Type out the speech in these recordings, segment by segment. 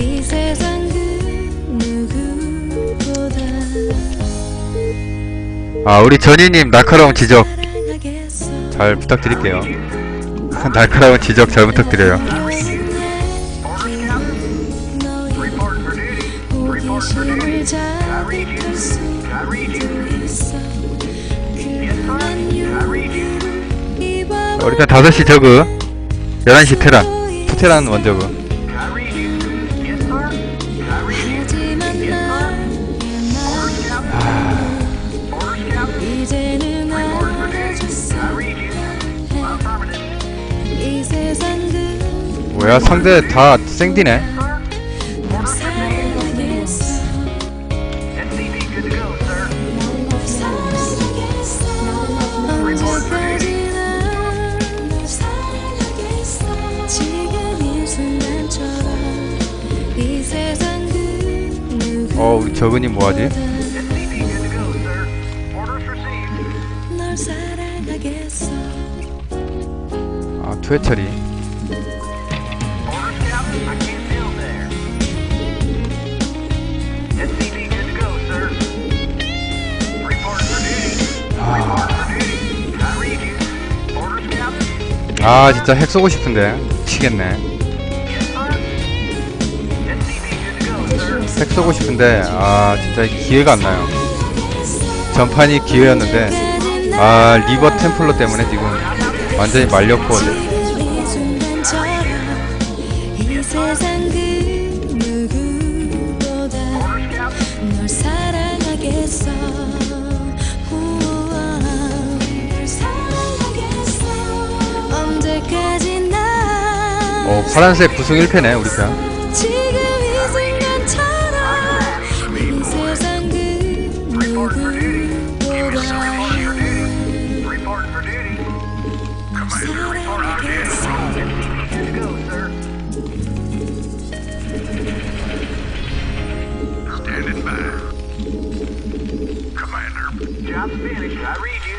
이 세상 그 누구보다 아 우리 전희님 날카로운 지적 잘 부탁드릴게요. 날카로운 지적 잘 부탁드려요. 우리 편 5시 저그 11시 테란 투테란 원저그 뭐야 상대 다 생디네 어 우리 저그님 뭐하지? 아 투회 처리 아 진짜 핵 쏘고 싶은데. 미치겠네. 핵 쏘고 싶은데 아 진짜 기회가 안 나요. 전판이 기회였는데 아 리버 템플러 때문에 지금 완전히 말렸고 어 파란색 부승 1패네 우리 편 그. Job's finished. I read you.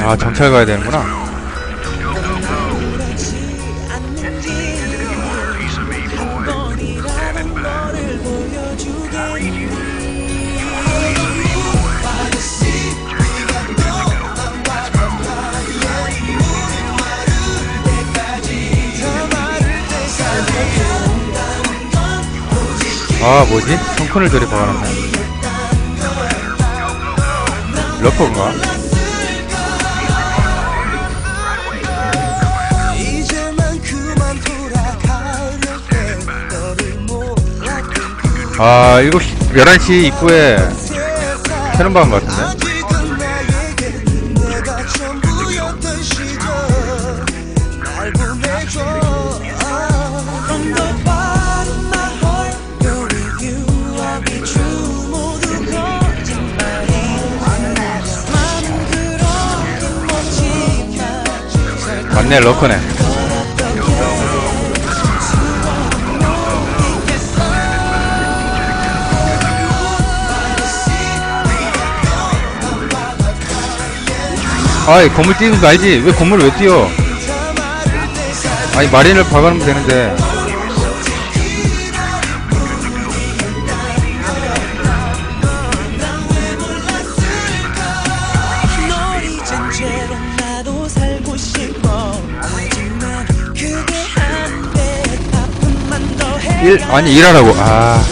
아 정찰 가야 되는구나 아 뭐지? 성큰을 저리 박아놨네 러퍼인가? 아 7시 11시 입구에 새로운 방것 같은데 맞네 러커네 아이 건물 뛰는 거 알지? 왜 건물을 왜 뛰어? 아니 마린을 박아놓으면 되는데 일 아니 일하라고 아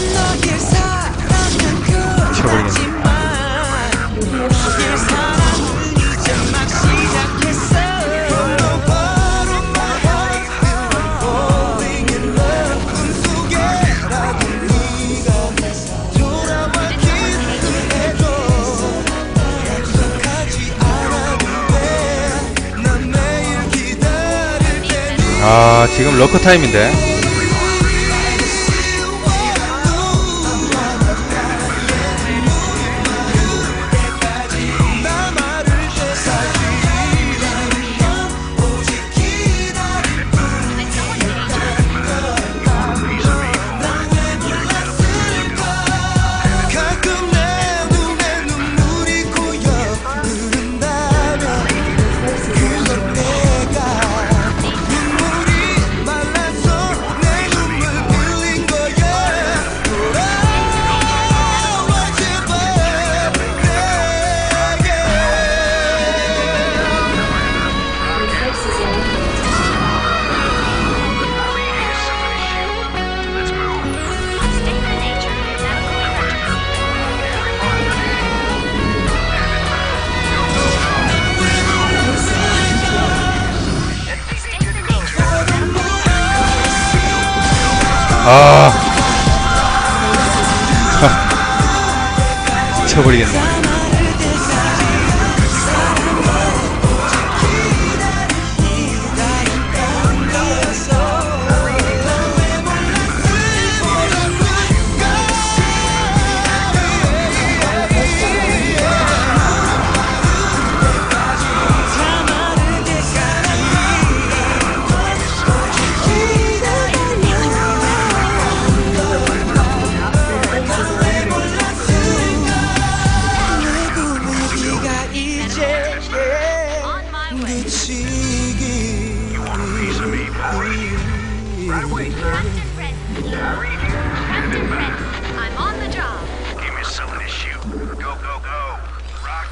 미쳐버리겠네. 그렇지만 너길 사랑을 아. 미쳐버리겠네.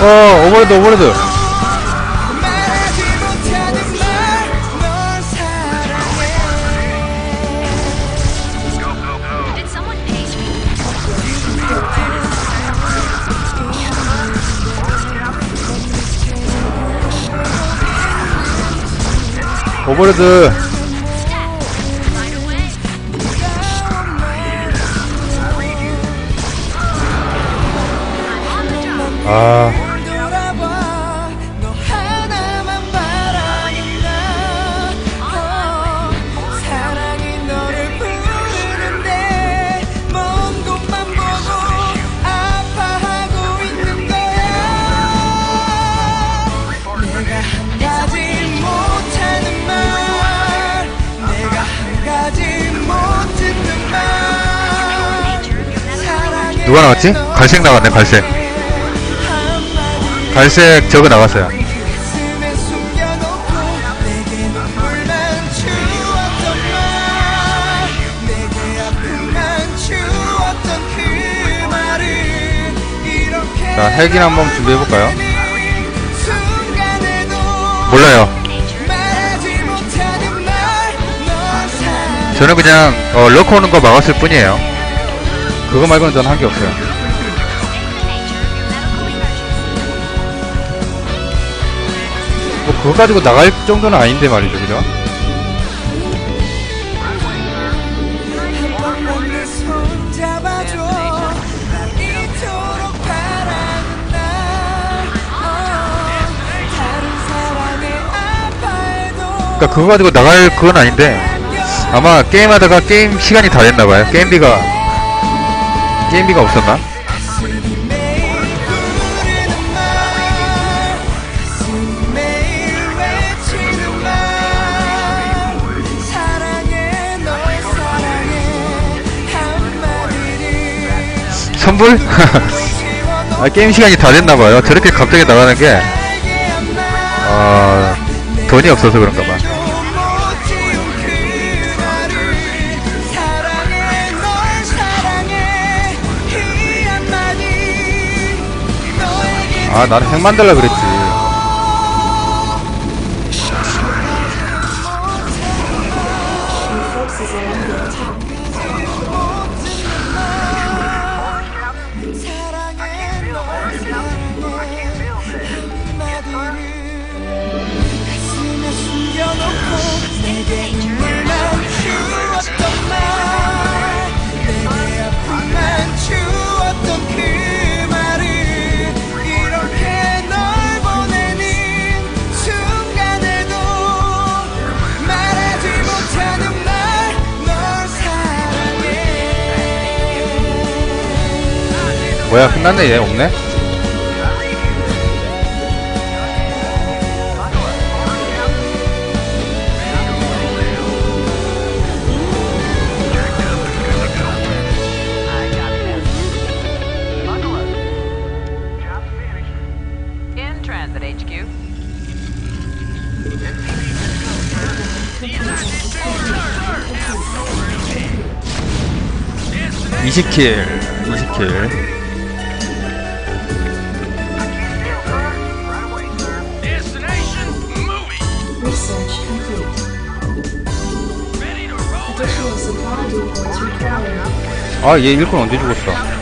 어, 오버레드, 오버레드. 말하지 못하 누가 나갔지? 갈색 나갔네, 갈색. 갈색 저거 나갔어요. 자, 헬기나 한번 준비해볼까요? 몰라요. 저는 그냥, 어, 러커 오는 거 막았을 뿐이에요. 그거 말고는 저는 한게 없어요. 뭐, 그거 가지고 나갈 정도는 아닌데 말이죠, 그죠? 그니까 그거 가지고 나갈 그건 아닌데, 아마 게임하다가 게임 시간이 다 됐나봐요. 게임비가, 게임비가 없었나? 선불? 아, 게임 시간이 다 됐나봐요. 저렇게 갑자기 나가는 게. 아, 돈이 없어서 그런가 봐. 아, 나는 핵 만들라 그랬지. 뭐야 끝났네 얘? 없네? 이시킬 이시킬. 아 얘 일꾼 언제 죽었어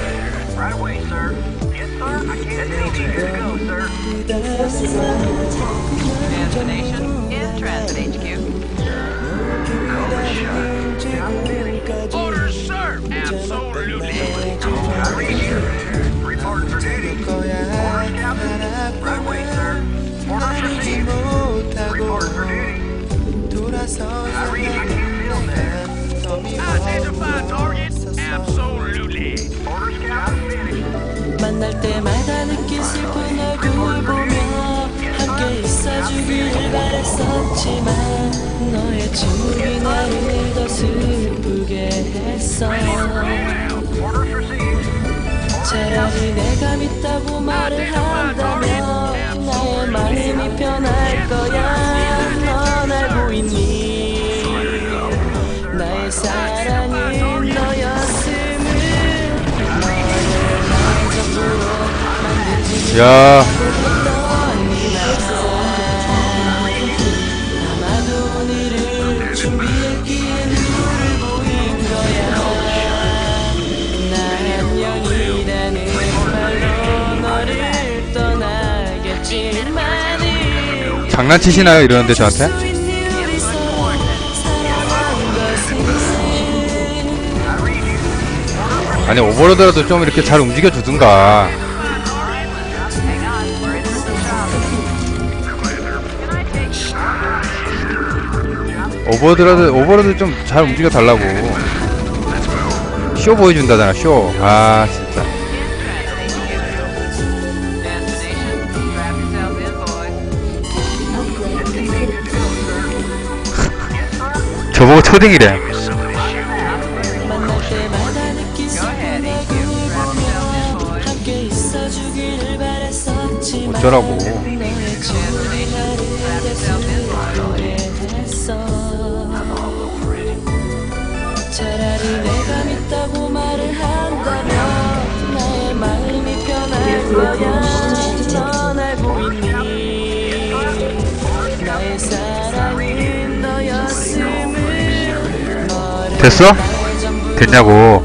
sir. 너의 침묵이 나를 더 슬프게 했어. 차라리 내가 믿다고 말을 한다면 나의 마음이 편할 거야. 넌 알고 있니? 나의 사랑은 너였음을 너를 전부로 만들지 야 장난치시나요 이러는데 저한테? 아니 오버로드라도 좀 이렇게 잘 움직여 주든가. Hang on, we're in the middle of shopping. 오버로드 오버로드 좀 잘 움직여 달라고. 쇼 보여준다잖아 쇼아 저보고 초딩이래 어쩌라고 말을 한다면 나의 사 됐어? 됐냐고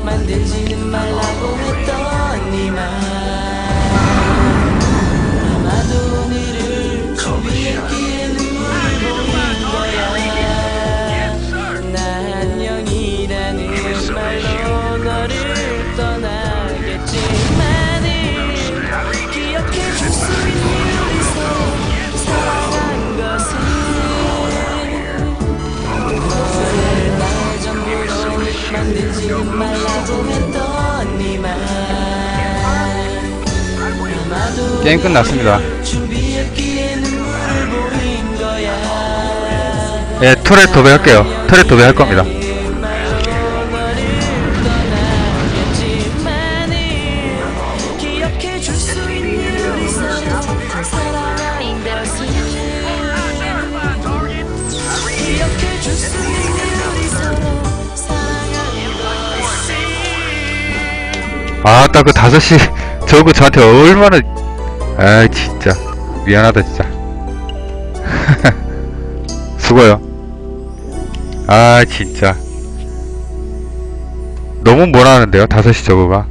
게임 끝났습니다. 예 터렛 도배할게요. 터렛 도배할 겁니다. 아따 그 5시 저거 저한테 얼마나 아 진짜. 미안하다 진짜. 수고요. 아 진짜. 너무 뭐라는데요? 5시 저거가